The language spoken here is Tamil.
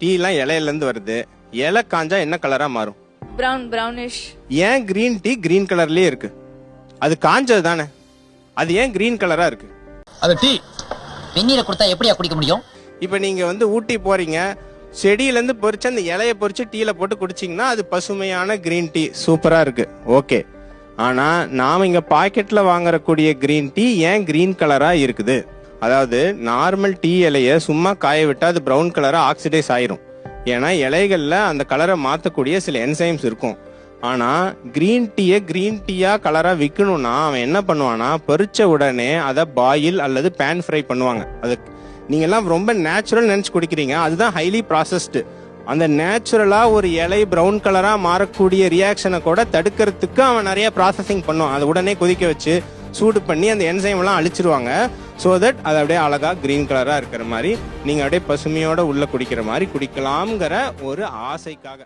டீலாம் இலையிலேருந்து வருது. இலை காஞ்சா என்ன கலராக மாறும்? Brown brownish. ஏன் கிரீன் டீ கிரீன் கலர்லயே இருக்கு? அது காஞ்சது தானே. அது ஏன் கிரீன் கலரா இருக்கு? அது டீ. வெந்நீரை கொடுத்தா எப்படியா குடிக்க முடியும்? இப்போ நீங்க வந்து ஊட்டி போறீங்க. செடியிலேருந்து பொறிச்சு அந்த இலைய பொறிச்சு டீல போட்டு குடிச்சீங்கன்னா அது பசுமையான கிரீன் டீ சூப்பரா இருக்கு. ஓகே ஆனா நாம இங்க பாக்கெட்ல வாங்குறக்கூடிய கிரீன் டீ ஏன் கிரீன் கலரா இருக்குது? அதாவது நார்மல் டீ இலையை சும்மா காய விட்டால் அது ப்ரௌன் கலராக ஆக்சிடைஸ் ஆயிரும். ஏன்னா இலைகளில் அந்த கலரை மாற்றக்கூடிய சில என்சைம்ஸ் இருக்கும். ஆனால் கிரீன் டீயை கிரீன் டீயாக கலராக விற்கணும்னா அவன் என்ன பண்ணுவான்னா பறித்த உடனே அதை பாயில் அல்லது பேன் ஃப்ரை பண்ணுவாங்க. அது நீங்கள்லாம் ரொம்ப நேச்சுரல் நினச்சி குடிக்கிறீங்க. அதுதான் ஹைலி ப்ராசஸ்டு அந்த நேச்சுரலாக ஒரு இலை ப்ரௌன் கலராக மாறக்கூடிய ரியாக்ஷனை கூட தடுக்கிறதுக்கு அவன் நிறைய ப்ராசஸிங் பண்ணுவான். அதை உடனே கொதிக்க வச்சு சூடு பண்ணி அந்த என்சைம்லாம் அழிச்சிருவாங்க. ஸோ தட் அது அப்படியே அழகா கிரீன் கலராக இருக்கிற மாதிரி நீங்க அப்படியே பசுமையோட உள்ளே குடிக்கிற மாதிரி குடிக்கலாம்ங்கிற ஒரு ஆசைக்காக.